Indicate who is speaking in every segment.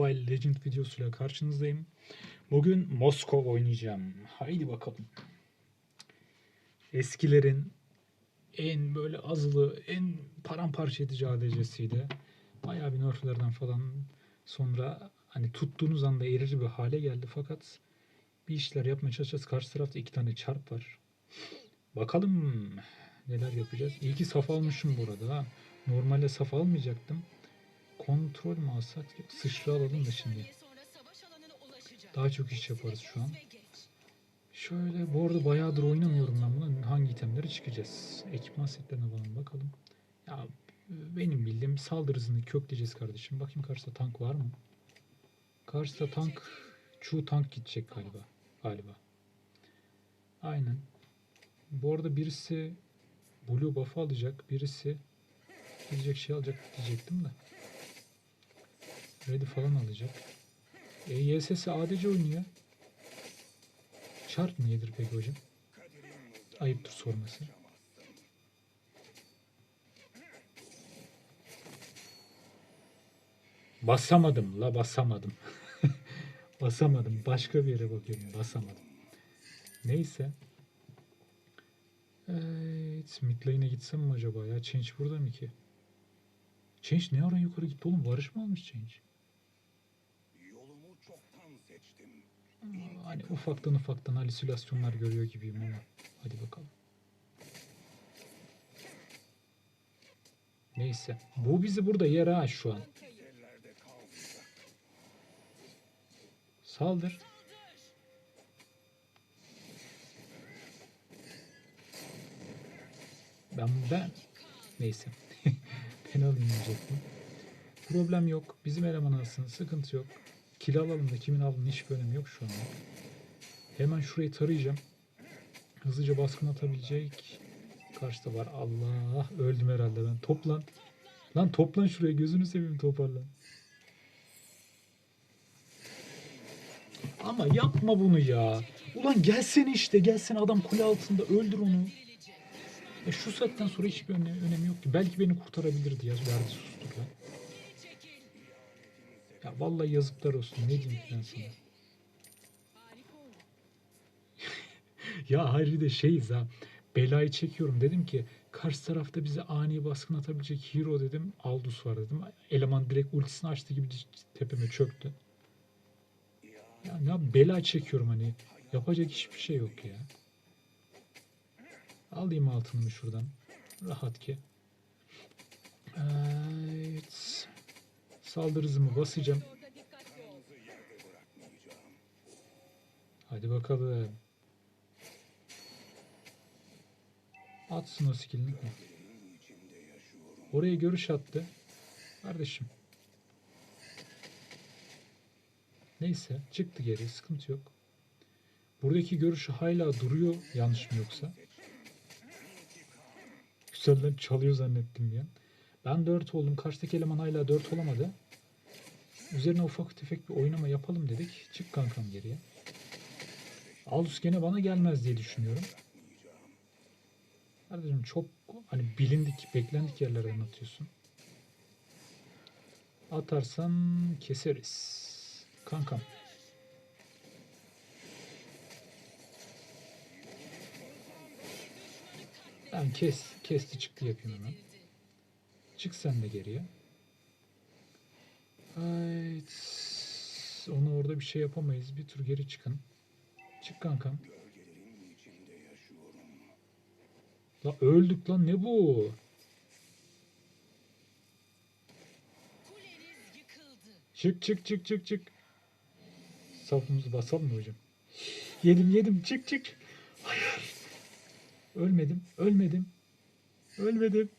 Speaker 1: Mobile Legend videosuyla karşınızdayım. Bugün Moskov oynayacağım. Haydi bakalım. Eskilerin en böyle azılı, en paramparça edici ADC'siydi. Bayağı bir nerflerden falan sonra hani tuttuğunuz anda erir bir hale geldi fakat bir işler yapmaya çalışacağız. Karşı tarafta iki tane çarp var. Bakalım neler yapacağız. İyi ki saf almışım burada. Normalde saf almayacaktım. Kontrol mü alsak? Sıçra alalım da şimdi. Daha çok iş yaparız şu an. Şöyle bu arada bayağıdır oynamıyorum ben bunu. Hangi itemleri çıkacağız? Ekipman setlerine falan bakalım. Ya benim bildiğim saldırı hızını kökleyeceğiz kardeşim. Bakayım karşıda tank var mı? Karşıda tank Chu tank gidecek galiba. Galiba. Aynen. Bu arada birisi Blue buff alacak. Birisi gidecek şey alacak diyecektim de. Ready falan alacak. E, YSS ADC oynuyor. Şart niyedir peki hocam? Ayıptır sorması. Basamadım la basamadım. basamadım. Başka bir yere bakıyorum. Basamadım. Neyse. Evet. Mid lane'e gitsem mi acaba ya? Change burada mı ki? Change ne ara yukarı gitti oğlum? Barış mı almış Change? Hani ufaktan ufaktan halüsinasyonlar görüyor gibiyim ama. Hadi bakalım. Neyse. Bu bizi burada yer ha şu an. Saldır. Ben ben neyse. ben alayım diyecektim. Problem yok. Bizim eleman alsın. Sıkıntı yok. Kill alalım da kimin aldığının hiçbir önemi yok şu anda. Hemen şurayı tarayacağım. Hızlıca baskın atabilecek. Karşıda var. Allah. Öldüm herhalde ben. Toplan. Lan toplan şuraya. Gözünü seveyim toparlan. Ama yapma bunu ya. Ulan gelsene işte gelsene adam kule altında öldür onu. E şu saatten sonra hiçbir önemi, yok ki. Belki beni kurtarabilirdi ya. Verdi sustur lan. Ya vallahi yazıklar olsun. Ne diyeyim ben sana. ya hayır de şeyiz ha. Belayı çekiyorum. Dedim ki karşı tarafta bize ani baskın atabilecek hero dedim. Aldus var dedim. Eleman direkt ultisini açtı gibi tepeme çöktü. Ya ne bela çekiyorum hani. Yapacak hiçbir şey yok ya. Alayım altınımı şuradan. Rahat ki. Evet. Saldırı hızımı basacağım. Hadi bakalım. Atsın o skillini. Oraya görüş attı. Kardeşim. Neyse çıktı geri sıkıntı yok. Buradaki görüşü hala duruyor yanlış mı yoksa? Güzelden çalıyor zannettim ya. Ben 4 oldum. Karşıdaki eleman hala 4 olamadı. Üzerine ufak tefek bir oynama yapalım dedik. Çık kankam geriye. Aldus gene bana gelmez diye düşünüyorum. Kardeşim çok hani bilindik, beklendik yerlerden atıyorsun. Atarsan keseriz. Kankam. Ben kes, kesti çıktı yapayım hemen. Çık sen de geriye. Evet. Onu orada bir şey yapamayız. Bir tur geri çıkın. Çık kankam. La öldük lan ne bu? Çık çık çık çık çık. Safımızı basalım mı hocam? Yedim yedim çık çık. Hayır. Ölmedim ölmedim. Ölmedim.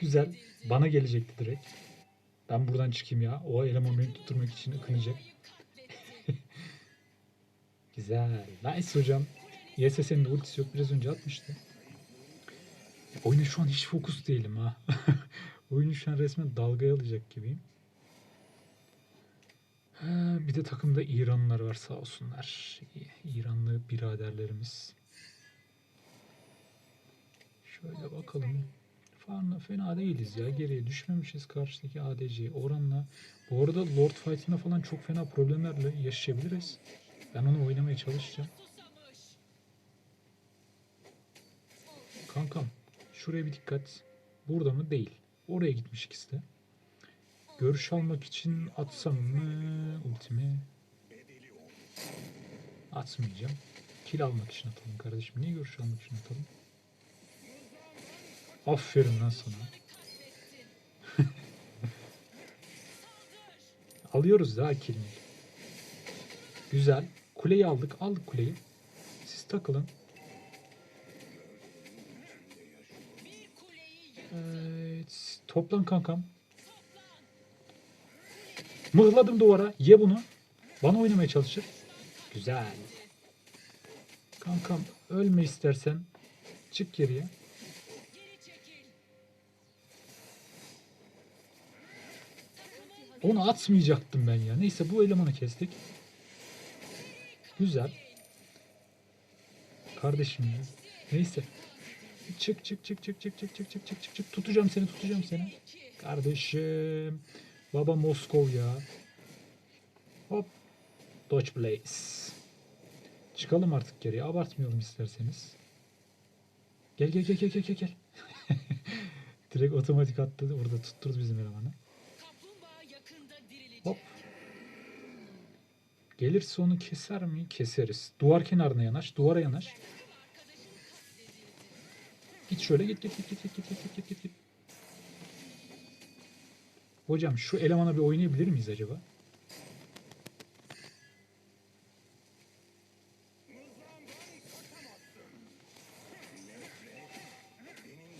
Speaker 1: Güzel. Bana gelecekti direkt. Ben buradan çıkayım ya. O eleman beni tutturmak için ıkınacak. Güzel. Nice hocam. YSS'nin de ultisi yok. Biraz önce atmıştı. Oyuna şu an hiç fokus değilim ha. Oyunu şu an resmen dalgaya alacak gibiyim. Bir de takımda İranlılar var sağ olsunlar. İranlı biraderlerimiz. Şöyle bakalım. Fena, fena değiliz ya. Geriye düşmemişiz karşıdaki ADC oranla. Bu arada Lord Fight'ında falan çok fena problemlerle yaşayabiliriz. Ben onu oynamaya çalışacağım. Kankam şuraya bir dikkat. Burada mı? Değil. Oraya gitmiş ikisi de. Görüş almak için atsam mı ultimi? Atmayacağım. Kill almak için atalım kardeşim. Niye görüş almak için atalım? Aferin lan sana. Alıyoruz daha killini. Güzel. Kuleyi aldık. Aldık kuleyi. Siz takılın. Evet. Toplan kankam. Mıhladım duvara. Ye bunu. Bana oynamaya çalışır. Güzel. Kankam ölme istersen. Çık geriye. Onu atmayacaktım ben ya. Neyse bu elemanı kestik. Güzel. Kardeşim ya. Neyse. Çık çık çık çık çık çık çık çık çık çık çık. Tutacağım seni tutacağım seni. Kardeşim. Baba Moskov. Hop. Dodge Blaze. Çıkalım artık geriye. Abartmayalım isterseniz. Gel gel gel gel gel. gel. Direkt otomatik attı. Orada tutturdu bizim elemanı. Hop. Gelirse onu keser mi? Keseriz. Duvar kenarına yanaş. Duvara yanaş. Git şöyle git git git git git git git git git. Hocam şu elemana bir oynayabilir miyiz acaba?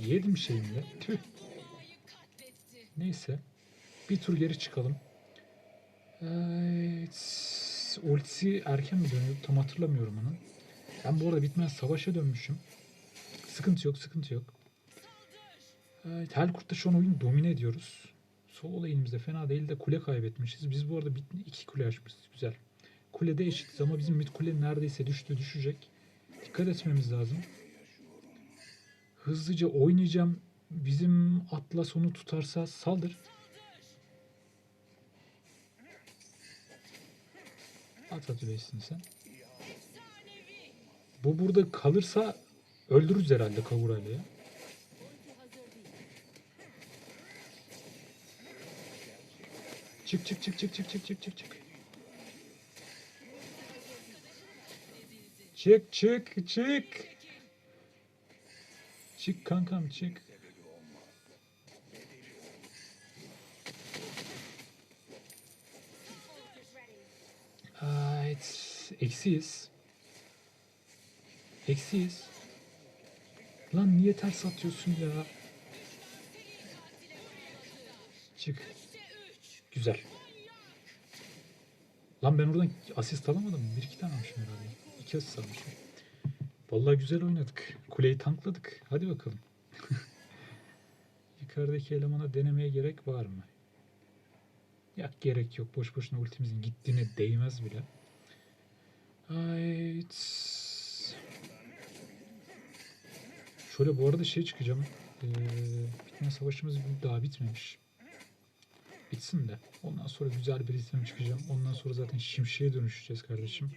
Speaker 1: Yedim şeyimle. Tüh. Neyse. Bir tur geri çıkalım. Evet. Ultisi erken mi dönüyordu? Tam hatırlamıyorum onu. Ben bu arada bitmez savaşa dönmüşüm. Sıkıntı yok, sıkıntı yok. Evet, Helkurt'ta şu an oyunu domine ediyoruz. Sol elimizde fena değil de kule kaybetmişiz. Biz bu arada iki kule açmışız. Güzel. Kulede eşitiz ama bizim mid kule neredeyse düştü, düşecek. Dikkat etmemiz lazım. Hızlıca oynayacağım. Bizim Atlas onu tutarsa saldır. At atıyorsun sen. Bu burada kalırsa öldürürüz herhalde kavurayla ya. Çık çık çık çık çık çık çık çık çık. Çık çık çık. Çık kankam çık. Eksiyiz. Eksiyiz. Lan niye ters atıyorsun ya? Çık. Güzel. Lan ben oradan asist alamadım? Bir iki tane almışım herhalde. İki asist almışım. Vallahi güzel oynadık. Kuleyi tankladık. Hadi bakalım. Yukarıdaki elemana denemeye gerek var mı? Ya gerek yok. Boş boşuna ultimizin gittiğine değmez bile. Evet. Şöyle bu arada şey çıkacağım. Ee, bitmeyen savaşımız daha bitmemiş. Bitsin de. Ondan sonra güzel bir item çıkacağım. Ondan sonra zaten şimşeğe dönüşeceğiz kardeşim.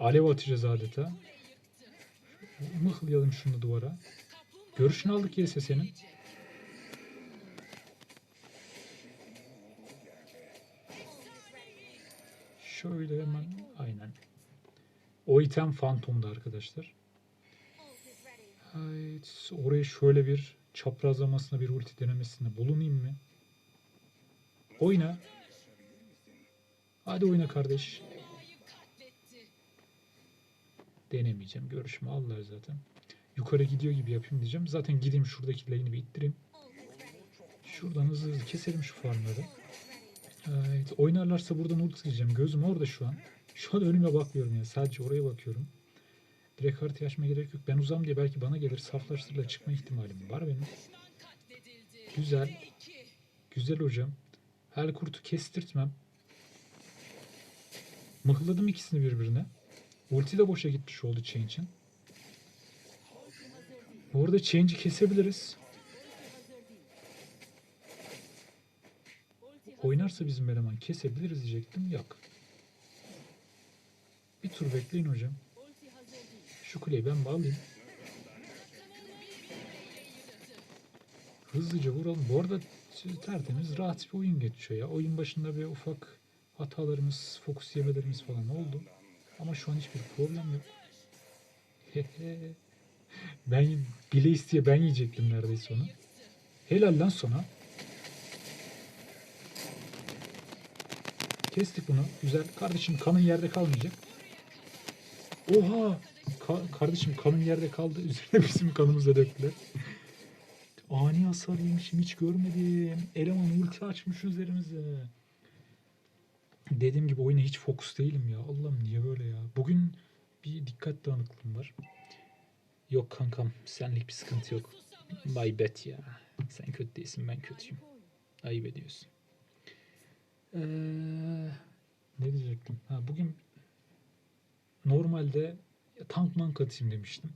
Speaker 1: Alev atacağız adeta. Mıhlayalım şunu duvara. Görüşünü aldık YS senin. Şöyle hemen aynen. O item fantomda arkadaşlar. Evet, oraya şöyle bir çaprazlamasına bir ulti denemesinde bulunayım mı? Oyna. Hadi oyna kardeş. Denemeyeceğim. Görüşümü aldılar zaten. Yukarı gidiyor gibi yapayım diyeceğim. Zaten gideyim şuradaki lane'i bir ittireyim. Şuradan hızlı hızlı keselim şu farmları. Evet, oynarlarsa buradan ulti diyeceğim. Gözüm orada şu an. Şu an önüme bakmıyorum yani. Sadece oraya bakıyorum. Direkt haritayı açmaya gerek yok. Ben uzam diye belki bana gelir. Saflaştırla çıkma ihtimalim var benim. Güzel. Güzel hocam. Hel kurtu kestirtmem. Mıhladım ikisini birbirine. Ulti de boşa gitmiş oldu Change'in. Bu arada Change'i kesebiliriz. Oynarsa bizim eleman kesebiliriz diyecektim. Yok. Bir tur bekleyin hocam. Şu kuleyi ben bağlayayım. Hızlıca vuralım. Bu arada tertemiz rahat bir oyun geçiyor ya. Oyun başında bir ufak hatalarımız, fokus yemelerimiz falan oldu. Ama şu an hiçbir problem yok. ben bile isteye ben yiyecektim neredeyse onu. Helal lan sana. Kestik bunu. Güzel. Kardeşim kanın yerde kalmayacak. Oha! Ka- kardeşim kanın yerde kaldı. Üzerine bizim kanımızı döktüler. Ani hasar yemişim hiç görmedim. Eleman ulti açmış üzerimize. Dediğim gibi oyuna hiç fokus değilim ya. Allah'ım niye böyle ya. Bugün bir dikkat dağınıklığım var. Yok kankam senlik bir sıkıntı yok. My bet ya. Sen kötü değilsin ben kötüyüm. Ayıp ediyorsun. Ee, ne diyecektim? Ha, bugün normalde tank mank atayım demiştim.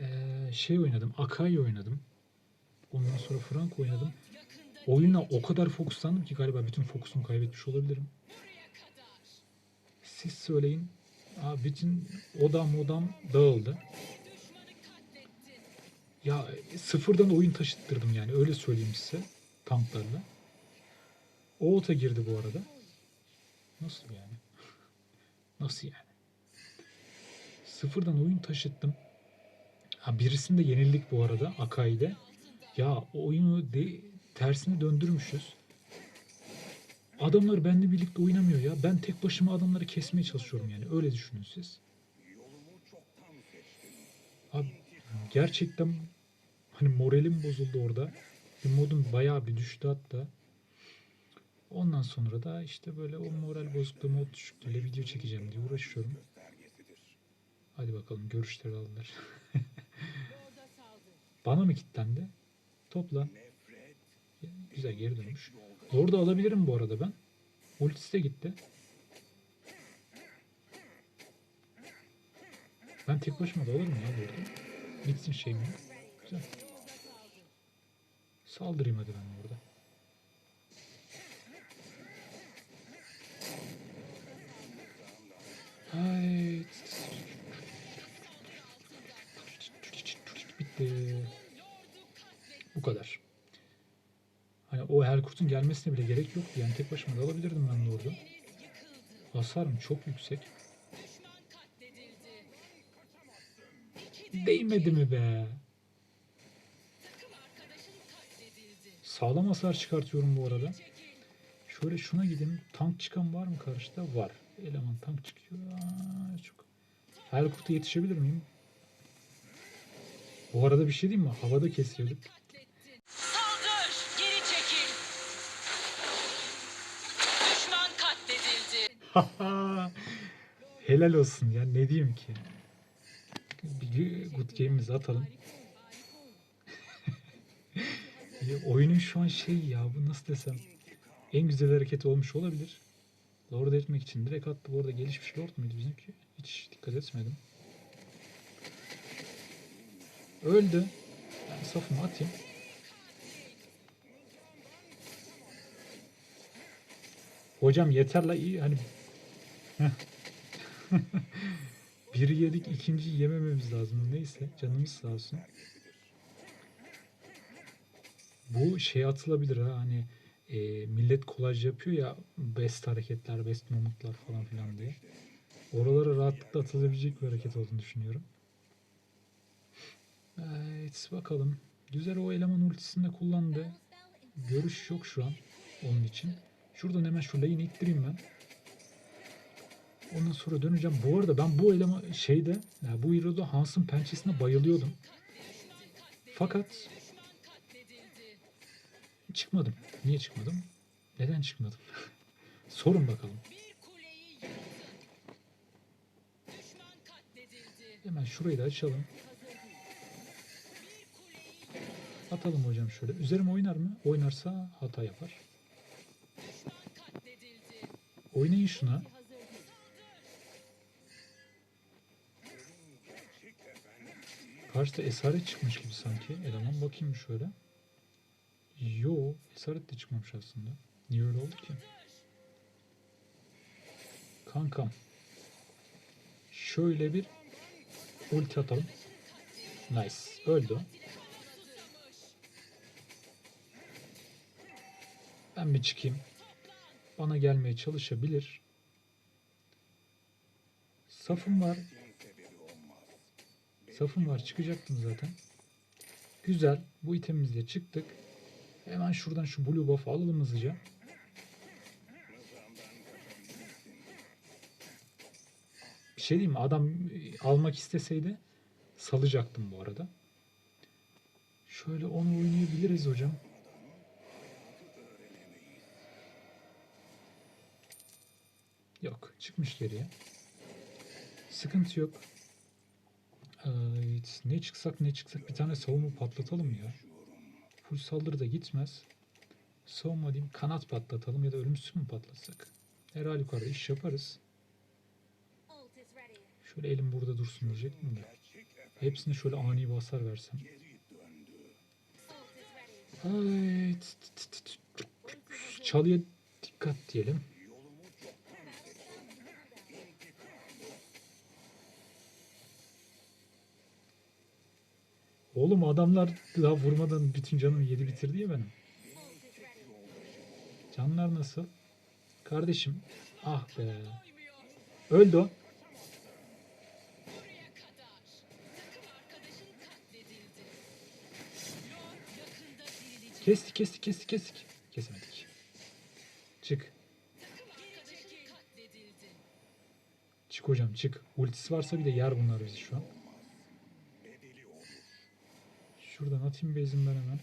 Speaker 1: Ee, şey oynadım. Akai oynadım. Ondan sonra Frank oynadım. Oyuna o kadar fokuslandım ki galiba bütün fokusumu kaybetmiş olabilirim. Siz söyleyin. Aa, bütün odam odam dağıldı. Ya sıfırdan oyun taşıttırdım yani öyle söyleyeyim size tanklarla. O ota girdi bu arada. Nasıl yani? Nasıl yani? Sıfırdan oyun taşıttım. Ha birisinde yenildik bu arada Akai'de. Ya oyunu de, tersine döndürmüşüz. Adamlar benimle birlikte oynamıyor ya. Ben tek başıma adamları kesmeye çalışıyorum yani. Öyle düşünün siz. Abi gerçekten hani moralim bozuldu orada. Bir modum bayağı bir düştü hatta. Ondan sonra da işte böyle o moral bozukluğu mod düşüklüğüyle video çekeceğim diye uğraşıyorum. Hadi bakalım görüşleri aldılar. Bana mı kilitlendi? Topla. Güzel geri dönmüş. Orada alabilirim bu arada ben. Ultisi de gitti. Ben tek başıma da alırım ya burada. Bitsin şeyim yok. Güzel. Saldırayım hadi ben burada. Hayt. Bitti. Bu kadar. Hani o Helkurt'un gelmesine bile gerek yoktu. Yani tek başıma da alabilirdim ben orada. Hasarım çok yüksek. Değmedi mi be? Sağlam hasar çıkartıyorum bu arada. Şöyle şuna gideyim. Tank çıkan var mı karşıda? Var. Eleman tank çıkıyor. Aa, çok. Helkurt'a yetişebilir miyim? Bu arada bir şey diyeyim mi? Havada kesiyorduk.
Speaker 2: Saldır! Geri çekil! Düşman katledildi.
Speaker 1: Helal olsun ya ne diyeyim ki. Bir good game'imizi atalım. ya, oyunun şu an şey ya bu nasıl desem en güzel hareket olmuş olabilir. Lord etmek için direkt attı. Bu arada gelişmiş Lord muydu bizimki? Hiç dikkat etmedim. Öldü. Ben safımı atayım. Hocam yeter la iyi hani. Biri yedik ikinci yemememiz lazım. Neyse canımız sağ olsun. Bu şey atılabilir ha hani e, millet kolaj yapıyor ya best hareketler, best momentlar falan filan diye. Oralara rahatlıkla atılabilecek bir hareket olduğunu düşünüyorum. Evet bakalım. Güzel o eleman ultisini de kullandı. Görüş yok şu an onun için. Şuradan hemen şu lane'i ittireyim ben. Ondan sonra döneceğim. Bu arada ben bu eleman şeyde yani bu hero'da Hans'ın pençesine bayılıyordum. Fakat çıkmadım. Niye çıkmadım? Neden çıkmadım? Sorun bakalım. Hemen şurayı da açalım. Atalım hocam şöyle. Üzerime oynar mı? Oynarsa hata yapar. Oynayın şuna. Karşıda esaret çıkmış gibi sanki. Eleman bakayım şöyle. Yo, esaret de çıkmamış aslında. Niye öyle oldu ki? Kankam. Şöyle bir ulti atalım. Nice. Öldü. Ben bir çıkayım. Bana gelmeye çalışabilir. Safım var. Safım var. Çıkacaktım zaten. Güzel. Bu itemimizle çıktık. Hemen şuradan şu blue buff'ı alalım hızlıca. Bir şey diyeyim mi? Adam almak isteseydi salacaktım bu arada. Şöyle onu oynayabiliriz hocam. Yok. Çıkmış geriye. Sıkıntı yok. Evet, ne çıksak ne çıksak bir tane savunma patlatalım ya. Full saldırı da gitmez. Savunma diyeyim kanat patlatalım ya da ölümsüz mü patlatsak? Her halükarda iş yaparız. Şöyle elim burada dursun diyecektim de. Hepsine şöyle ani bir hasar versem. Çalıya dikkat diyelim. Oğlum adamlar daha vurmadan bütün canımı yedi bitirdi ya benim. Canlar nasıl? Kardeşim. Ah be. Öldü o. Kestik kestik kestik kestik. Kesemedik. Çık. Çık hocam çık. Ultisi varsa bir de yer bunlar bizi şu an. Şuradan atayım bezim ben hemen.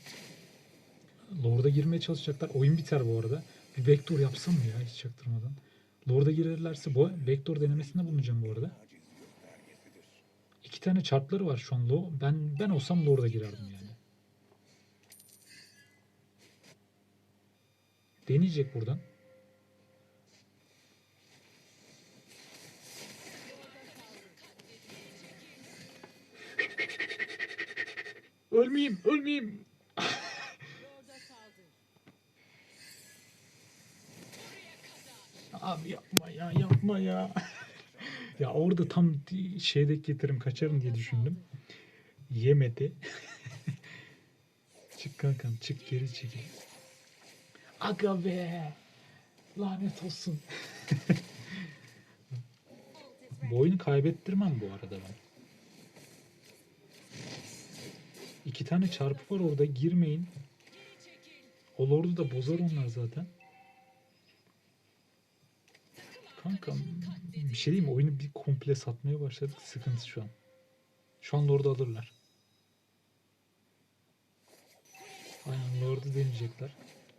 Speaker 1: Lord'a girmeye çalışacaklar. Oyun biter bu arada. Bir backdoor yapsam mı ya hiç çaktırmadan. Lord'a girerlerse bu backdoor denemesinde bulunacağım bu arada. İki tane çarpları var şu an. Ben ben olsam Lord'a girerdim yani. Deneyecek buradan. Ölmeyeyim, ölmeyeyim. Abi yapma ya, yapma ya. ya orada tam şeydeki getirim kaçarım diye düşündüm. Yemedi. çık kankam, çık geri çekil. Aga be. Lanet olsun. Bu kaybettirmem bu arada ben. İki tane çarpı var orada girmeyin. O lordu da bozar onlar zaten. Kankam bir şey diyeyim mi? Oyunu bir komple satmaya başladık. Sıkıntı şu an. Şu an lordu alırlar. Aynen lordu deneyecekler.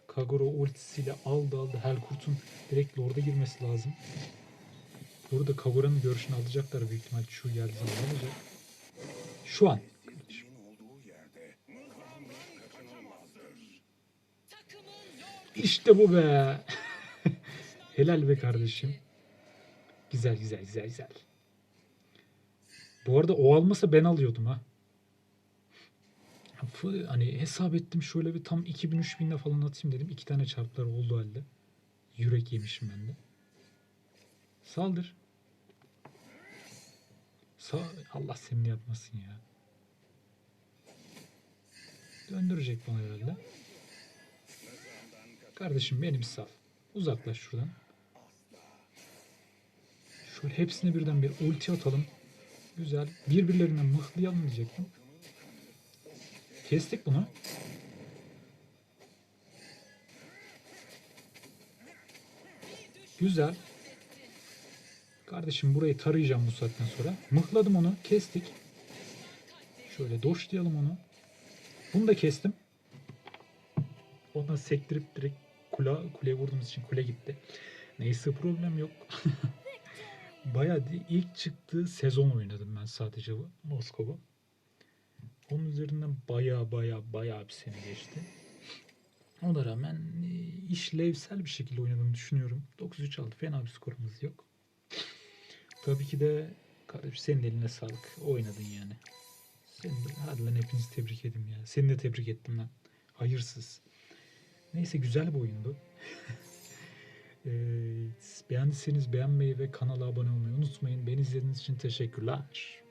Speaker 1: Kagura ultisiyle aldı aldı. Helkurt'un direkt lorda girmesi lazım. Burada Kagura'nın görüşünü alacaklar büyük ihtimal. Şu geldiği zaman alacak. Şu an.
Speaker 3: olduğu yerde kaçınılmazdır.
Speaker 2: Takımın Lord
Speaker 1: İşte bu be. Helal be kardeşim. Güzel güzel güzel güzel. Bu arada o almasa ben alıyordum ha. Hani hesap ettim şöyle bir tam 2000-3000'de falan atayım dedim. İki tane çarplar oldu halde. Yürek yemişim ben de. Saldır. Sa Allah seni yapmasın ya. Döndürecek bana herhalde. Kardeşim benim saf. Uzaklaş şuradan. Şöyle hepsine birden bir ulti atalım. Güzel. Birbirlerine mıhlayalım diyecektim. Kestik bunu. Güzel. Kardeşim burayı tarayacağım bu saatten sonra. Mıhladım onu. Kestik. Şöyle doşlayalım onu. Bunu da kestim. Ondan sektirip direkt kule, kuleye vurduğumuz için kule gitti. Neyse problem yok. Bayağı ilk çıktığı sezon oynadım ben sadece bu Moskova. Onun üzerinden baya baya baya bir sene geçti. Ona rağmen e, işlevsel bir şekilde oynadığımı düşünüyorum. 9-3 aldı. Fena bir skorumuz yok. Tabii ki de kardeşim senin eline sağlık. Oynadın yani. Seni de, hadi lan hepinizi tebrik edeyim ya. Seni de tebrik ettim lan. Hayırsız. Neyse güzel bir oyundu. Ee, beğendiyseniz beğenmeyi ve kanala abone olmayı unutmayın. Beni izlediğiniz için teşekkürler.